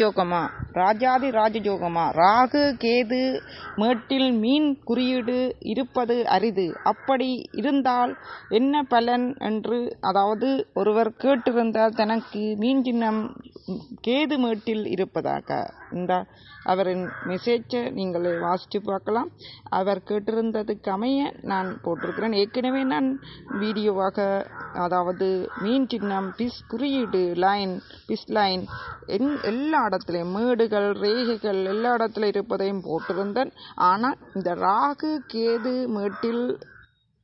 ஜோகமா ராஜாதி ராஜஜோகமா ராகு கேது மேட்டில் மீன் குறியீடு இருப்பது அரிது. அப்படி இருந்தால் என்ன பலன் என்று அதாவது ஒருவர் கேட்டிருந்தால் தனக்கு மீன் சின்னம் கேது மேட்டில் இருப்பதாக. இந்த அவரின் மெசேஜை நீங்கள் வாசித்து பார்க்கலாம். அவர் கேட்டிருந்ததுக்கு அமைய நான் போட்டிருக்கிறேன். ஏற்கனவே நான் வீடியோவாக அதாவது மீன் சின்னம் பிஸ் குறியீடு லைன் பிஸ் லைன் என் எல்லா இடத்துலையும் மேடுகள் ரேகைகள் எல்லா இடத்துல இருப்பதையும் போட்டிருந்தேன். ஆனால் இந்த ராகு கேது மேட்டில்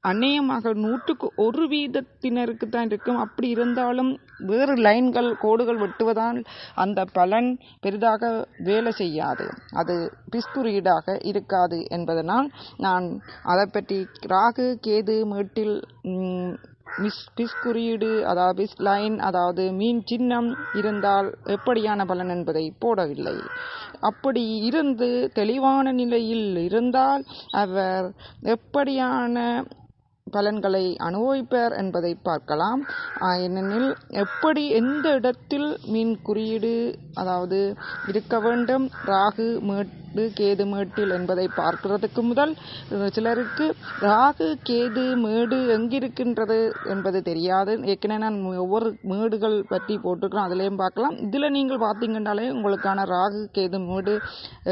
அநேகமாக நூற்றுக்கு ஒரு வீதத்தினருக்கு தான் இருக்கும். அப்படி இருந்தாலும் வேறு லைன்கள் கோடுகள் வெட்டுவதால் அந்த பலன் பெரிதாக வேலை செய்யாது. அது பிஸ்குறியீடாக இருக்காது என்பதனால் நான் அதை பற்றி ராகு கேது மேட்டில் மிஸ் பிஸ் குறியீடு அதாவது பிஸ் லைன் அதாவது மீன் சின்னம் இருந்தால் எப்படியான பலன் என்பதை போடவில்லை. அப்படி இருந்து தெளிவான நிலையில் இருந்தால் அவர் எப்படியான பலன்களை அனுபவிப்பார் என்பதை பார்க்கலாம். ஏனெனில் எப்படி எந்த இடத்தில் மீன் குறியீடு அதாவது இருக்க வேண்டும்? ராகு மீட் கேது மேட்டில் என்பதை பார்க்கிறதுக்கு முதல் சிலருக்கு ராகு கேது மேடு எங்கிருக்கின்றது என்பது தெரியாது. ஏற்கனவே நான் ஒவ்வொரு மேடுகள் பற்றி போட்டிருக்கிறோம் அதுலேயும் பார்க்கலாம். இதில் நீங்கள் பார்த்தீங்கன்னாலே உங்களுக்கான ராகு கேது மேடு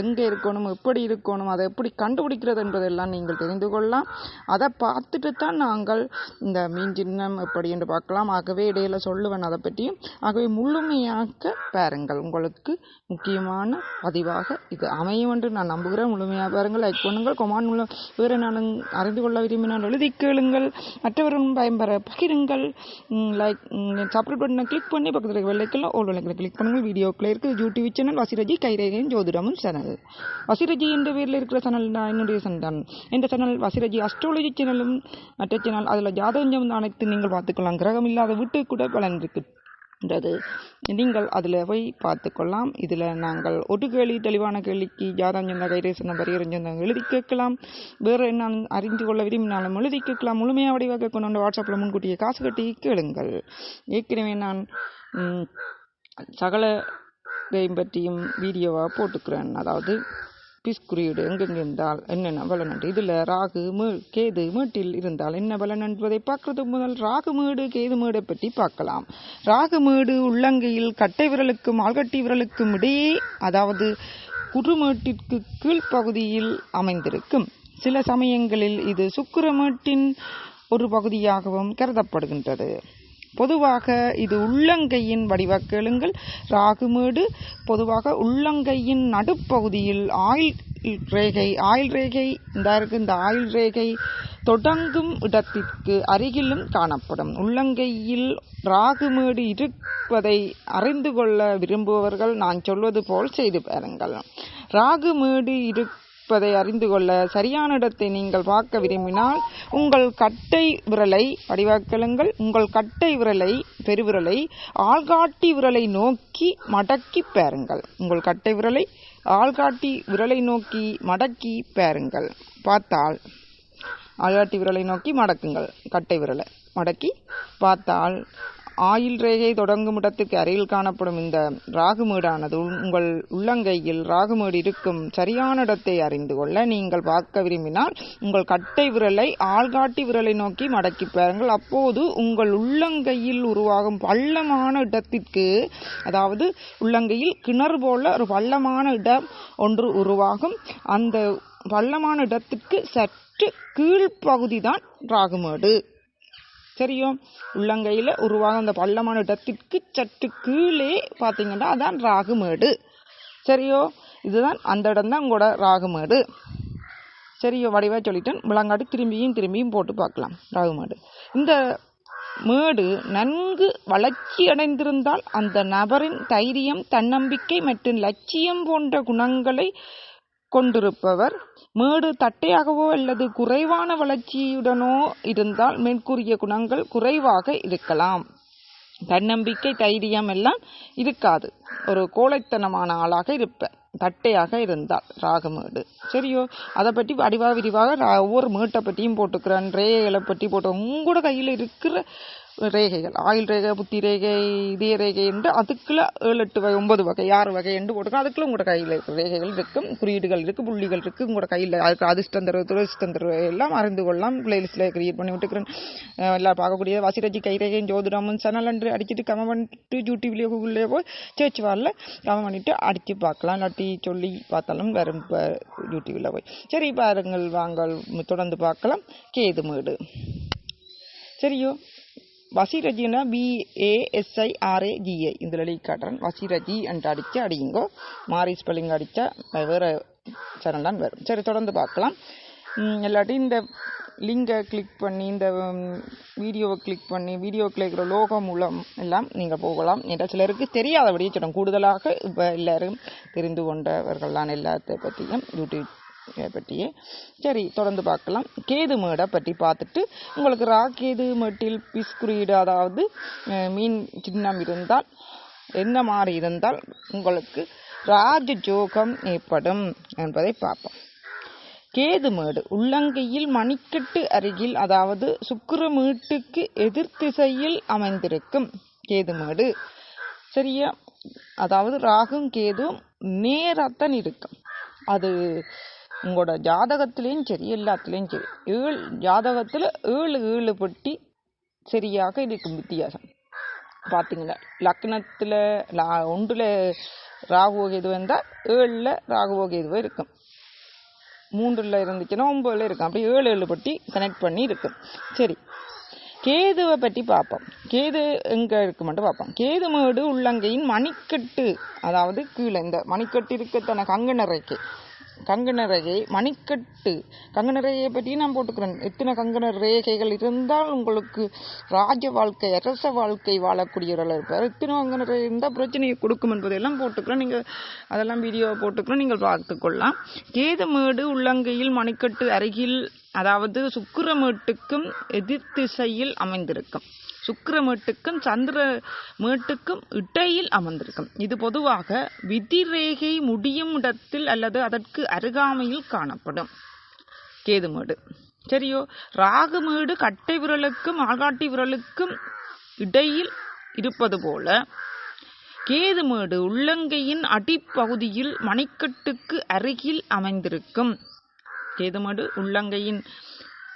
எங்கே இருக்கணும் எப்படி இருக்கணும் அதை எப்படி கண்டுபிடிக்கிறது என்பதெல்லாம் நீங்கள் தெரிந்து கொள்ளலாம். அதை பார்த்துட்டு தான் நாங்கள் இந்த மீன் சின்னம் எப்படி என்று பார்க்கலாம். ஆகவே இடையில சொல்லுவேன் அதை பற்றியும். ஆகவே முழுமையாக பாருங்கள். உங்களுக்கு முக்கியமான பதிவாக இது அமையும். என்று நான் நம்புகிறேன். முழுமையாக பாருங்கள் லைக் பண்ணுங்கள் கொமான் மூலம் வேறு நான் அறிந்து கொள்ள விரும்பினால் எழுதி கேளுங்கள். மற்றவர்களும் பயன்பெற பகிருங்கள். லைக் சப்ஸ்கிரைப் பட்டனை கிளிக் பண்ணி பக்கத்தில் இருக்க வெள்ளைக்கெல்லாம் ஓல் வெள்ளைக்கில் கிளிக் பண்ணுங்கள். வீடியோக்கில் இருக்குது யூடியூப் சேனல் வசிரஜி கைரேகையின் ஜோதிடமும் சேனல். வசிரஜி என்ற பேரில் இருக்கிற சேனல் தான் என்னுடைய சேனல். தான் இந்த சேனல் வசிரஜி அஸ்ட்ராலஜி சேனலும் மற்ற சேனல் அதில் ஜாதகம் அனைத்து நீங்கள் பார்த்துக்கலாம் கிரகம் இல்லாத வீட்டுக்கு கூட பலன் இருக்கின்றது. நீங்கள் அதில் போய் பார்த்துக்கொள்ளலாம். இதில் நாங்கள் ஒரு கேள்வி தெளிவான கேள்விக்கு ஜாதகம் கைரேசன பரிகரம் சொந்த எழுதி கேட்கலாம். வேறு என்ன அறிந்து கொள்ள விரும்பினாலும் எழுதி கேட்கலாம். முழுமையாக வடிவாக கொண்டு வந்து வாட்ஸ்அப்பில் முன்கூட்டியே காசு கட்டி கேளுங்கள். ஏற்கனவே நான் சகல இதையும் பற்றியும் வீடியோவாக போட்டுக்கிறேன். அதாவது பீஸ் குறியீடு எங்கெங்கே இருந்தால் என்னென்ன பலன் இதில் ராகு மீ கேது மீட்டில் இருந்தால் என்ன பலன் என்பதை பார்க்கறதுக்கு முதல் ராகு மீடு கேது மீடை பற்றி பார்க்கலாம். ராகு மீடு உள்ளங்கையில் கட்டை விரலுக்கும் ஆள்கட்டி விரலுக்கும் இடையே அதாவது குறுமேட்டிற்கு கீழ்ப்பகுதியில் அமைந்திருக்கும். சில சமயங்களில் இது சுக்கிரமேட்டின் ஒரு பகுதியாகவும் கருதப்படுகின்றது. பொதுவாக இது உள்ளங்கையின் வடிவ கேளுங்கள். ராகுமேடு பொதுவாக உள்ளங்கையின் நடுப்பகுதியில் ஆயில் ரேகை ஆயில் ரேகை இந்த இருக்கு இந்த ஆயில் ரேகை தொடங்கும் இடத்திற்கு அருகிலும் காணப்படும். உள்ளங்கையில் ராகுமேடு இருப்பதை அறிந்து கொள்ள விரும்புபவர்கள் நான் சொல்வது போல் செய்து பாருங்கள். ராகுமேடு இருப்பதை அறிந்து கொள்ள சரியான இடத்தை நீங்கள் பார்க்க விரும்பினால் உங்கள் கட்டை விரலை வடிவாக்கலுங்கள் உங்கள் கட்டை விரலை பெருவிரலை ஆள்காட்டி விரலை நோக்கி மடக்கி பாருங்கள். உங்கள் கட்டை விரலை ஆள்காட்டி விரலை நோக்கி மடக்கி பாருங்கள். பார்த்தால் ஆள்காட்டி விரலை நோக்கி மடக்குங்கள். கட்டை விரலை மடக்கி பார்த்தால் ஆயில் ரேகை தொடங்கும் இடத்துக்கு அருகில் காணப்படும் இந்த ராகுமேடானது உங்கள் உள்ளங்கையில் ராகுமேடு இருக்கும் சரியான இடத்தை அறிந்து கொள்ள நீங்கள் பார்க்க விரும்பினால் உங்கள் கட்டை விரலை ஆள்காட்டி விரலை நோக்கி மடக்கி பாருங்கள். அப்போது உங்கள் உள்ளங்கையில் உருவாகும் பள்ளமான இடத்திற்கு அதாவது உள்ளங்கையில் கிணறு போல ஒரு பள்ளமான இடம் ஒன்று உருவாகும். அந்த பள்ளமான இடத்திற்கு சற்று கீழ்ப்பகுதி தான் ராகுமேடு சரியோ உள்ளங்கையில் உருவாகும் அந்த பள்ளமான இடத்திற்கு சற்று கீழே பார்த்தீங்கன்னா அதான் ராகுமேடு. சரியோ? இதுதான் அந்த இடம் தான் உங்களோட ராகுமேடு. சரியோ? வடிவாக சொல்லிட்டேன். விளங்காட்டி திரும்பியும் திரும்பியும் போட்டு பார்க்கலாம். ராகுமேடு. இந்த மேடு நன்கு வளர்ச்சி அடைந்திருந்தால் அந்த நபரின் தைரியம் தன்னம்பிக்கை மற்றும் லட்சியம் போன்ற குணங்களை கொண்டிருப்பவர் மேடு தட்டையாகவோ அல்லது குறைவான வளர்ச்சியுடனோ இருந்தால் மேற்கூறிய குணங்கள் குறைவாக இருக்கலாம். தன்னம்பிக்கை தைரியம் எல்லாம் இருக்காது. ஒரு கோழைத்தனமான ஆளாக இருப்பேன் தட்டையாக இருந்தால் ராகமேடு சரியோ? அதை பற்றி அடிவா விரிவாக ஒவ்வொரு மேட்டை பற்றியும் போட்டுக்கிறேன் ரேகளை பற்றி போட்டு உங்களோட கையில் இருக்கிற ரேகைகள் ஆயுள் ரேகை புத்தி ரேகை இதய ரேகை என்று அதுக்குள்ள ஏழு எட்டு வகை ஒன்பது வகை ஆறு வகை என்று போட்டுக்கலாம் அதுக்குள்ள உங்களோட கையில் இருக்கிற ரேகைகள் இருக்கும் குறியீடுகள் இருக்கு புள்ளிகள் இருக்கு. உங்களோட கையில் அதுக்கு அதிர்ஷ்டம் தருவது துரதிர்ஷ்டம் தருவது எல்லாம் அறிந்து கொள்ளலாம். பிளேலிஸ்ட்ல கிரியேட் பண்ணி விட்டுக்கிறேன். எல்லாம் பார்க்கக்கூடிய வசிரஜி கைரேகையும் ஜோதிடமும் சேனல் என்று அடிச்சுட்டு கம பண்ணிட்டு யூடியூப்லேயோ கூகுள்லேயோ போய் சேர்ச் வரல கம பண்ணிட்டு அடிச்சு பார்க்கலாம். இல்லாட்டி சொல்லி பார்த்தாலும் வரும். இப்போ யூடியூப்ல போய். சரி பாருங்கள். வாங்கள். தொடர்ந்து பார்க்கலாம். கேதுமேடு சரியோ? வசிரஜினா பிஏஎஸ்ஐஆர்ஏ இந்த இதில் எழுதி காட்டுறேன். வசிரஜி என்று அடித்து அடியுங்கோ. மாரி ஸ்பெல்லிங் அடித்தா வேறு சேனல் தான் வரும். சரி தொடர்ந்து பார்க்கலாம். இல்லாட்டி இந்த லிங்கை கிளிக் பண்ணி இந்த வீடியோவை கிளிக் பண்ணி வீடியோக்கில் இருக்கிற லோகோ மூலம் எல்லாம் நீங்கள் போகலாம். என்ற சிலருக்கு தெரியாதபடியே சொல்கிறோம் கூடுதலாக இப்போ எல்லோரும் தெரிந்து கொண்டவர்கள் எல்லாத்தை பற்றியும் யூடியூப் இதை பற்றியே சரி தொடர்ந்து பார்க்கலாம். கேது மேடை பற்றி பார்த்துட்டு உங்களுக்கு ரா கேது மேட்டில் பிஸ் அதாவது மீன் சின்னம் இருந்தால் என்ன மாதிரி இருந்தால் உங்களுக்கு ராஜ ஜோகம் ஏற்படும் என்பதை பார்ப்போம். கேதுமேடு உள்ளங்கையில் மணிக்கட்டு அருகில் அதாவது சுக்கிரமீட்டுக்கு எதிர் திசையில் அமைந்திருக்கும் கேதுமேடு சரியா? அதாவது ராகும் கேதும் நேராத்தான் இருக்கும். அது உங்களோட ஜாதகத்திலையும் சரி எல்லாத்துலேயும் சரி. ஏழு ஜாதகத்தில் ஏழு ஏழு பட்டி சரியாக இருக்கும் வித்தியாசம். பார்த்தீங்களா லக்னத்தில் லா ஒன்றில் ராகுவோ கேது வந்தால் ஏழில் ராகுவோ கேதுவோ இருக்கும். மூன்றில் இருந்துச்சுன்னா ஒம்பதுல இருக்கும். அப்படி ஏழு ஏழு பட்டி கனெக்ட் பண்ணி இருக்கும். சரி. கேதுவை பற்றி பார்ப்போம். கேது எங்கே மட்டும் பார்ப்போம். கேது மேடு உள்ளங்கையின் மணிக்கட்டு அதாவது கீழே இந்த மணிக்கட்டு இருக்கத்தான கங்கண ரேகை கங்கண ரேகை மணிக்கட்டு. கங்கண ரேகையை பற்றி நான் போட்டுக்கிறேன் எத்தனை கங்கண ரேகைகள் இருந்தால் உங்களுக்கு ராஜ வாழ்க்கை அரச வாழ்க்கை வாழக்கூடியவர்கள் இருப்பார். எத்தனை கங்கண ரேகை இருந்தால் பிரச்சனையை கொடுக்கும் என்பதையெல்லாம் போட்டுக்கிறேன் நீங்கள் அதெல்லாம் வீடியோ போட்டுக்கிறோம். நீங்கள் பார்த்துக்கொள்ளலாம் கேதுமேடு உள்ளங்கையில் மணிக்கட்டு அருகில் அதாவது சுக்கிரமேட்டுக்கும் எதிர்த்திசையில் அமைந்திருக்கும். சுக்கிரமேட்டுக்கும் சந்திர மேட்டுக்கும் இடையில் அமர்ந்திருக்கும். இது பொதுவாக விதிரேகை முடியும் இடத்தில் அல்லது அதற்கு அருகாமையில் காணப்படும். கேதுமேடு சரியோ? ராகுமேடு கட்டை விரலுக்கும் ஆள்காட்டி விரலுக்கும் இடையில் இருப்பது போல கேதுமேடு உள்ளங்கையின் அடிப்பகுதியில் மணிக்கட்டுக்கு அருகில் அமைந்திருக்கும். கேதுமேடு உள்ளங்கையின்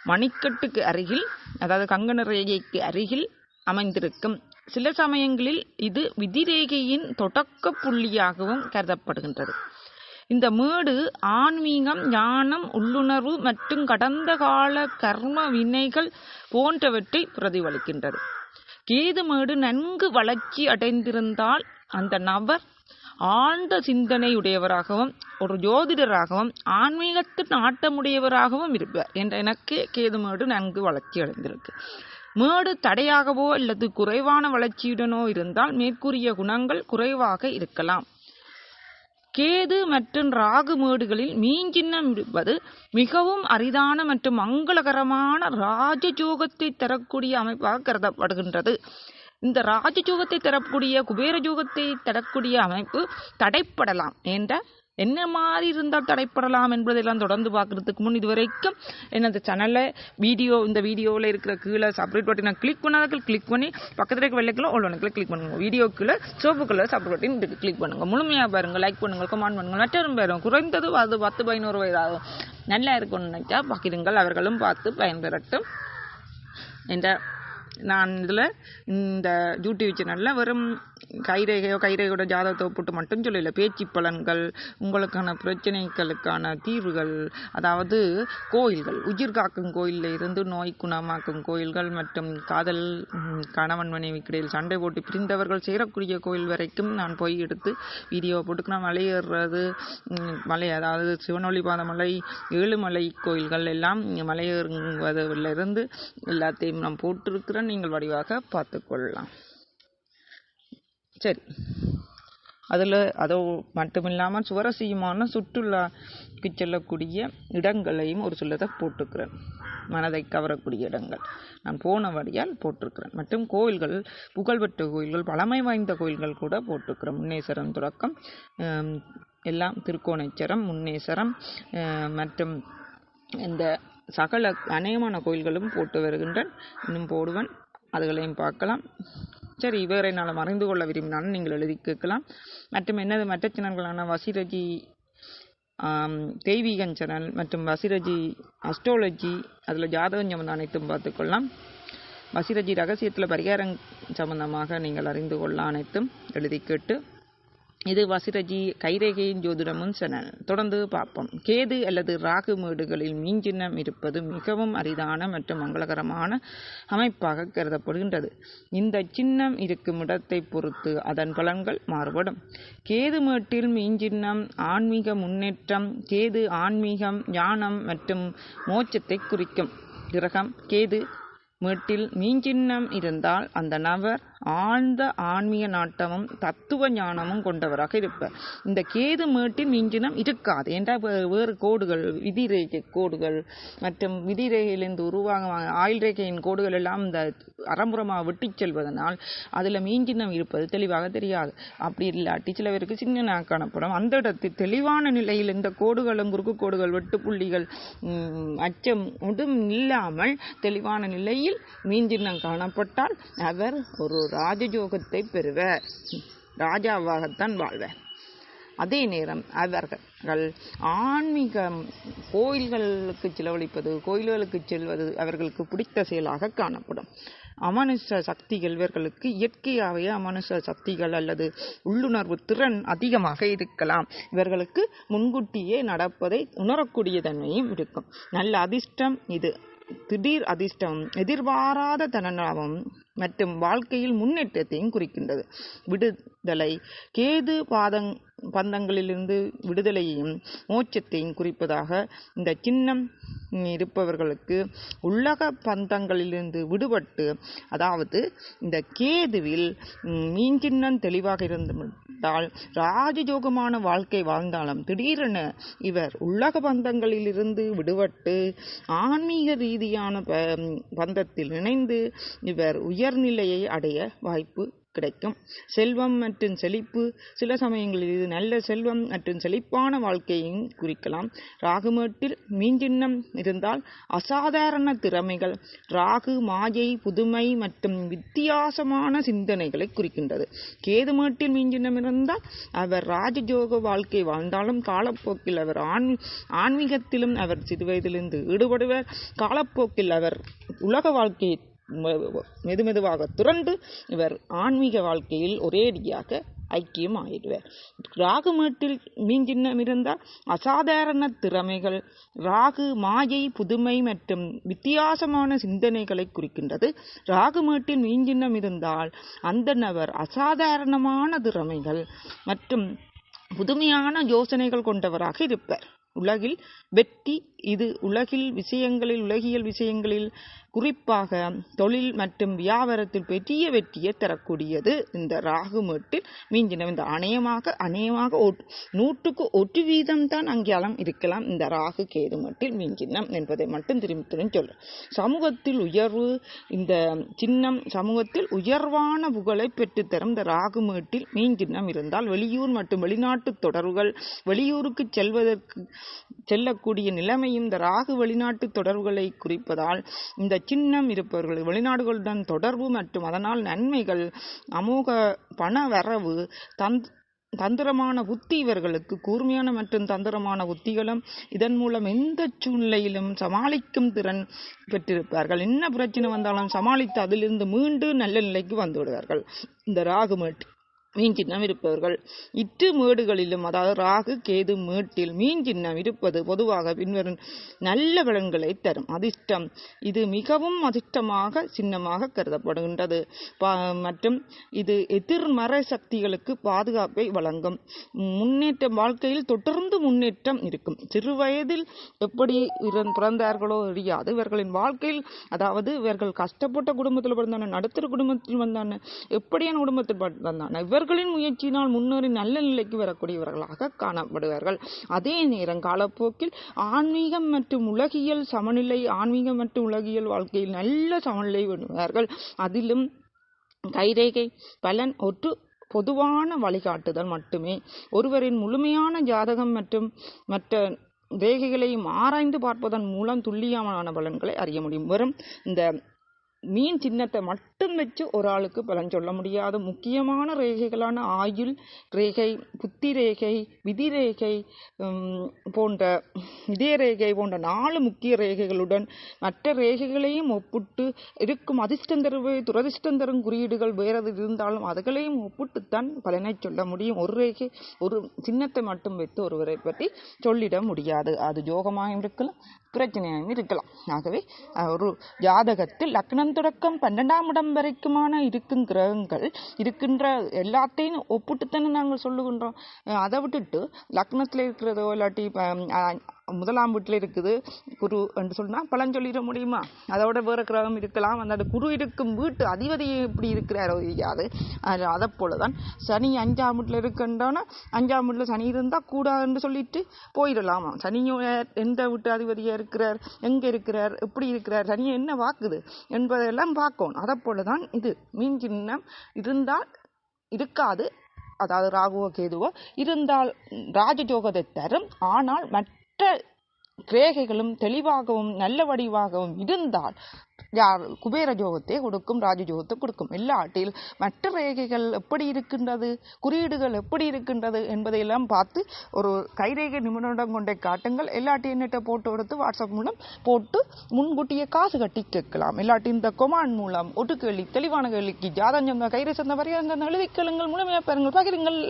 மணிக்கட்டுக்கு அருகில் அதாவது கங்கண ரேகைக்கு அருகில் அமைந்திருக்கும். சில சமயங்களில் இது விதிரேகையின் தொடக்க புள்ளியாகவும் கருதப்படுகின்றது. இந்த மேடு ஆன்மீகம் ஞானம் உள்ளுணர்வு மற்றும் கடந்த கால கர்ம வினைகள் போன்றவற்றை பிரதிபலிக்கின்றது. கேதுமேடு நன்கு வளர்ச்சி அடைந்திருந்தால் அந்த நபர் ஆழ்ந்த சிந்தனையுடையவராகவும் ஒரு ஜோதிடராகவும் ஆன்மீகத்தின் நாட்டமுடையவராகவும் இருப்பார். என்ற எனக்கு கேதுமேடு நன்கு வளர்ச்சி அடைந்திருக்கு. மேடு தடையாகவோ அல்லது குறைவான வளர்ச்சியுடனோ இருந்தால் மேற்கூறிய குணங்கள் குறைவாக இருக்கலாம். கேது மற்றும் ராகு மேடுகளில் மீன் சின்னம் இருப்பது மிகவும் அரிதான மற்றும் மங்களகரமான ராஜஜோகத்தை தரக்கூடிய அமைப்பாக கருதப்படுகின்றது. இந்த ராஜஜோகத்தை தரக்கூடிய குபேரஜோகத்தை தரக்கூடிய அமைப்பு தடைப்படலாம் என்ற என்ன மாதிரி இருந்தால் தடைப்படலாம் என்பதெல்லாம் தொடர்ந்து பார்க்குறதுக்கு முன் இதுவரைக்கும் எனது சேனலில் வீடியோ இந்த வீடியோவில் இருக்கிற கீழே சப்ரேட் பட்டினை கிளிக் பண்ணாதீர்கள் கிளிக் பண்ணி பக்கத்தில் இருக்க வெள்ளைக்கில் ஒன்று கிளிக் பண்ணுங்க. வீடியோ கீழே சோப்பு கலர் சப்ரேட் பட்டின் இதுக்கு கிளிக் பண்ணுங்க. முழுமையாக பாருங்க லைக் பண்ணுங்க கமெண்ட் பண்ணுங்க மற்றொரு பேரும் குறைந்தது அது பத்து பதினோரு வயதாகும். நல்லா இருக்கும்னு நினைச்சா பகிருங்கள் அவர்களும் பார்த்து பயன்பெறட்டும் என்ற நான் இதில் இந்த யூடியூப் சேனலில் வெறும் கைரேகையோ கைரேகையோட ஜாதகத்தை போட்டு மட்டும் சொல்லல. பேச்சு பலன்கள் உங்களுக்கான பிரச்சனைகளுக்கான தீர்வுகள் அதாவது கோயில்கள் உயிர் காக்கும் கோயிலில் இருந்து நோய் குணமாக்கும் கோயில்கள் மற்றும் காதல் கணவன் மனைவி கிடையில் சண்டை போட்டு பிரிந்தவர்கள் சேரக்கூடிய கோயில் வரைக்கும் நான் போய் எடுத்து வீடியோ போட்டுக்கு நான் மலையேறுறது மலை அதாவது சிவனொளிபாத மலை ஏழுமலை கோயில்கள் எல்லாம் மலையேறுவதிலிருந்து எல்லாத்தையும் நான் போட்டிருக்கிறேன். நீங்கள் வடிவாக பார்த்துக்கொள்ளலாம். சரி. அதில் அதோ மட்டுமில்லாமல் சுவாரஸ்யமான சுற்றுலாக்கு செல்லக்கூடிய இடங்களையும் ஒரு சிலதை போட்டுக்கிறேன். மனதை கவரக்கூடிய இடங்கள். நான் போன வழியால் போட்டிருக்கிறேன். மற்றும் கோயில்கள் புகழ்பெற்ற கோயில்கள் பழமை வாய்ந்த கோயில்கள் கூட போட்டிருக்கிறேன் முன்னேஸ்வரம் தொடக்கம் எல்லாம் திருக்கோணேச்சரம் முன்னேஸ்வரம் மற்றும் இந்த சகல அநேகமான கோயில்களும் போட்டு வருகின்றன். இன்னும் போடுவன். அதுகளையும் பார்க்கலாம். சரி வேறு என்னால் மறைந்து கொள்ள விரும்பினாலும் நீங்கள் எழுதி கேட்கலாம். மற்றும் என்னது மற்ற சேனல்களான வசிரஜி தெய்வீகன் சேனல் மற்றும் வசிரஜி அஸ்ட்ராலஜி அதில் ஜாதகம் சம்மந்தம் அனைத்தும் பார்த்துக்கொள்ளலாம் வசிரஜி ரகசியத்தில் பரிகாரம் சம்பந்தமாக நீங்கள் அறிந்து கொள்ள அனைத்தும் எழுதி கேட்டு இது வசிரஜி கைரேகையின் ஜோதிடமும் சேனல் தொடர்ந்து பார்ப்போம். கேது அல்லது ராகு மேடுகளில் மீஞ்சின்னம் இருப்பது மிகவும் அரிதான மற்றும் மங்களகரமான அமைப்பாக கருதப்படுகின்றது. இந்த சின்னம் இருக்கும் இடத்தை பொறுத்து அதன் பலன்கள் மாறுபடும். கேது மேட்டில் மீஞ்சின்னம் ஆன்மீக முன்னேற்றம் கேது ஆன்மீகம் ஞானம் மற்றும் மோட்சத்தை குறிக்கும். கிரகம் கேது மேட்டில் மீன் சின்னம் இருந்தால் அந்த நபர் ஆழ்ந்த ஆன்மீக நாட்டமும் தத்துவ ஞானமும் கொண்டவராக இருப்பார். இந்த கேது மேட்டில் மீன் இருக்காது. என்ற வேறு கோடுகள் விதிரேகை கோடுகள் மற்றும் விதிரேகையிலிருந்து உருவாக ஆயுள் ரேகையின் கோடுகள் எல்லாம் இந்த அறம்புறமாக வெட்டிச் செல்வதனால் அதில் மீன் சின்னம் இருப்பது தெளிவாக தெரியாது. அப்படி இல்லாட்டி சில பேருக்கு சின்ன காணப்படும். அந்த இடத்தில் தெளிவான நிலையில் இந்த கோடுகளும் குறுக்கு கோடுகள் வெட்டுப்புள்ளிகள் ம், அச்சம் ஒன்றும் இல்லாமல் தெளிவான நிலையில் மீன் சின்னம் காணப்பட்டால் அவர் ஒரு ராஜயோகத்தை பெறுவர். ராஜாவாகத்தான் வாழ்வர். அதே நேரம் அவர்கள் ஆன்மீகம் கோயில்களுக்கு செலவழிப்பது கோயில்களுக்கு செல்வது அவர்களுக்கு பிடித்த செயலாக காணப்படும். அமனுஷ சக்திகள் இவர்களுக்கு இயற்கையாகவே அமனுஷ சக்திகள் அல்லது உள்ளுணர்வு திறன் அதிகமாக இருக்கலாம். இவர்களுக்கு முன்கூட்டியே நடப்பதை உணரக்கூடிய தன்மையும் இருக்கும். நல்ல அதிர்ஷ்டம் இது. திடீர் அதிர்ஷ்டம் எதிர்பாராத தனலாபம் மற்றும் வாழ்க்கையில் முன்னேற்றத்தையும் குறிக்கின்றது. விடுதலை கேது பாதங் பந்தங்களிலிருந்து விடுதலையையும் மோட்சத்தையும் குறிப்பதாக இந்த சின்னம் இருப்பவர்களுக்கு உலக பந்தங்களிலிருந்து விடுபட்டு அதாவது இந்த கேதுவில் மீன் சின்னம் தெளிவாக இருந்தால் ராஜயோகமான வாழ்க்கை வாழ்ந்தாலும் திடீரென இவர் உலக பந்தங்களிலிருந்து விடுபட்டு ஆன்மீக ரீதியான ப- பந்தத்தில் இணைந்து இவர் உயர் உயர்நிலையை அடைய வாய்ப்பு கிடைக்கும். செல்வம் மற்றும் செழிப்பு சில சமயங்களில் இது நல்ல செல்வம் மற்றும் செழிப்பான வாழ்க்கையையும் குறிக்கலாம். ராகுமேட்டில் மீன் சின்னம் இருந்தால் அசாதாரண திறமைகள் ராகு மாயை புதுமை மற்றும் வித்தியாசமான சிந்தனைகளை குறிக்கின்றது. கேதுமேட்டில் மீஞ்சின்னம் இருந்தால் அவர் ராஜயோக வாழ்க்கை வாழ்ந்தாலும் காலப்போக்கில் அவர் ஆண் ஆன்மீகத்திலும் அவர் சிறுவயதிலிருந்து ஈடுபடுவர். காலப்போக்கில் அவர் உலக வாழ்க்கையை மெது மெதுமெதுவாக துறந்து இவர் ஆன்மீக வாழ்க்கையில் ஒரேடியாக ஐக்கியம் ஆயிடுவார் ராகுமேட்டில் மீன் சின்னம் இருந்தால் அசாதாரண திறமைகள் ராகு மாயை புதுமை மற்றும் வித்தியாசமான சிந்தனைகளை குறிக்கின்றது. ராகுமேட்டில் மீன் சின்னம் இருந்தால் அந்த நபர் அசாதாரணமான திறமைகள் மற்றும் புதுமையான யோசனைகள் கொண்டவராக இருப்பார். உலகில் வெற்றி இது உலகில் விஷயங்களில் உலகியல் விஷயங்களில் குறிப்பாக தொழில் மற்றும் வியாபாரத்தில் பெரிய வெற்றியை தரக்கூடியது. இந்த ராகு மட்டில் மீஞ்சினம் இந்த அநேகமாக அநேகமாக நூற்றுக்கு ஒரு வீதம் தான் அங்கேயாலும் இருக்கலாம். இந்த ராகு கேது மட்டில் மீஞ்சினம் என்பதை மட்டும் திரும்பி திரும்பி சொல்றேன் சமூகத்தில் உயர்வு இந்த சின்னம் சமூகத்தில் உயர்வான புகழை பெற்றுத்தரும் இந்த ராகு மேட்டில் மீன் சின்னம் இருந்தால் வெளியூர் மற்றும் வெளிநாட்டு தொடர்புகள் வெளியூருக்கு செல்வதற்கு செல்லக்கூடிய நிலைமை நிலைமையும் இந்த ராகு வெளிநாட்டு தொடர்புகளை குறிப்பதால் இந்த சின்னம் இருப்பவர்கள் வெளிநாடுகளுடன் தொடர்பு மற்றும் அதனால் நன்மைகள் அமோக பண வரவு தந்த் தந்திரமான புத்தி இவர்களுக்கு கூர்மையான மற்றும் தந்திரமான புத்திகளும் இதன் மூலம் எந்த சூழ்நிலையிலும் சமாளிக்கும் திறன் பெற்றிருப்பார்கள். என்ன பிரச்சனை வந்தாலும் சமாளித்து அதிலிருந்து மீண்டும் நல்ல நிலைக்கு வந்து விடுவார்கள் இந்த ராகு மேட்டு மீன் சின்னம் இருப்பவர்கள். இட்டு மேடுகளிலும் அதாவது ராகு கேது மேட்டில் மீன் சின்னம் இருப்பது பொதுவாக பின்வரும் நல்ல பலன்களை தரும். அதிர்ஷ்டம். இது மிகவும் அதிர்ஷ்டமாக சின்னமாக கருதப்படுகின்றது. மற்றும் இது எதிர்மறை சக்திகளுக்கு பாதுகாப்பை வழங்கும். முன்னேற்றம் வாழ்க்கையில் தொடர்ந்து முன்னேற்றம் இருக்கும். சிறு வயதில் எப்படி பிறந்தார்களோ தெரியாது. இவர்களின் வாழ்க்கையில் அதாவது இவர்கள் கஷ்டப்பட்ட குடும்பத்தில் பிறந்தான நடுத்தர குடும்பத்தில் வந்தான எப்படியான குடும்பத்தில் வந்தான இவர்களின் முயற்சியினால் முன்னேறி நல்ல நிலைக்கு வரக்கூடியவர்களாக காணப்படுவார்கள். அதே நேரம் காலப்போக்கில் ஆன்மீகம் மற்றும் உலகியல் சமநிலை ஆன்மீகம் மற்றும் உலகியல் வாழ்க்கையில் நல்ல சமநிலை பண்ணுவார்கள் அதிலும் கைரேகை பலன் ஒற்று பொதுவான வழிகாட்டுதல் மட்டுமே. ஒருவரின் முழுமையான ஜாதகம் மற்றும் மற்ற ரேகைகளையும் ஆராய்ந்து பார்ப்பதன் மூலம் துல்லியமான பலன்களை அறிய முடியும். வெறும் இந்த மீன் சின்னத்தை மட்டும் மட்டும் வச்சு ஒரு ஆளுக்கு பலன் சொல்ல முடியாது. முக்கியமான ரேகைகளான ஆயுள் ரேகை புத்தி ரேகை விதி ரேகை போன்ற இதய ரேகை போன்ற நாலு முக்கிய ரேகைகளுடன் மற்ற ரேகைகளையும் ஒப்பிட்டு இருக்கும் அதிர்ஷ்டம் தருவு துரதிர்ஷ்டம் தரும் குறியீடுகள் வேறது இருந்தாலும் அதுகளையும் ஒப்பிட்டுத்தான் பலனை சொல்ல முடியும். ஒரு ரேகை ஒரு சின்னத்தை மட்டும் வைத்து ஒருவரை பற்றி சொல்லிட முடியாது. அது யோகமாகவும் இருக்கலாம் பிரச்சனையாகவும் இருக்கலாம். ஆகவே ஒரு ஜாதகத்தில் லக்னம் தொடக்கம் பன்னெண்டாம் இடம் வரைக்குமான இருக்கும் கிரகங்கள் இருக்கின்ற எல்லாத்தையும் ஒப்பிட்டுத்தானே நாங்கள் சொல்லுகின்றோம். அதை விட்டுட்டு லக்னத்தில் இருக்கிறதோ இல்லாட்டி அஹ், முதலாம் வீட்டில் இருக்குது. குரு என்று சொன்னால் பலன் சொல்லிட முடியுமா? அதோட வேற கிரகம் இருக்கலாம். அந்த குரு இருக்கும் வீட்டு அதிபதி இப்படி இருக்கிறாரோ தெரியாது. அது அதை போல தான் சனி அஞ்சாம் வீட்டில் இருக்கின்றோன்னா அஞ்சாம் வீட்டில் சனி இருந்தால் கூடாதுன்னு சொல்லிட்டு போயிடலாமா. சனியோ எந்த வீட்டு அதிபதியாக இருக்கிறார்? எங்கே இருக்கிறார்? எப்படி இருக்கிறார்? சனியை என்ன வாக்குது என்பதெல்லாம் பார்க்கணும். அதை போல தான் இது. மீன் சின்னம் இருந்தால் இருக்காது. அதாவது ராகுவோ கேதுவோ இருந்தால் ராஜஜோகத்தை தரும். ஆனால் மற்ற ரேகைகளும் தெளிவாகவும் நல்ல வடிவாகவும் இருந்தால் யார்? குபேர ஜோகத்தை கொடுக்கும் ராஜஜோகத்தை கொடுக்கும். இல்லாட்டில் மற்ற ரேகைகள் எப்படி இருக்கின்றது? குறியீடுகள் எப்படி இருக்கின்றது என்பதையெல்லாம் பார்த்து ஒரு கைரேகை நிபுணரிடம் கொண்டே காட்டுங்கள். இல்லாட்டி என்னட்ட போட்டு எடுத்து வாட்ஸ்அப் மூலம் போட்டு முன்கூட்டியே காசு கட்டி கேட்கலாம். இல்லாட்டி இந்த கொமாண்ட் மூலம் ஒட்டு கேள்வி தெளிவான கேள்விக்கு ஜாதகம் சொந்த கைரை சொந்த வரையங்கள் எழுதி கேளுங்கள். முழுமையாக பெறுங்கள் பகிருங்கள்.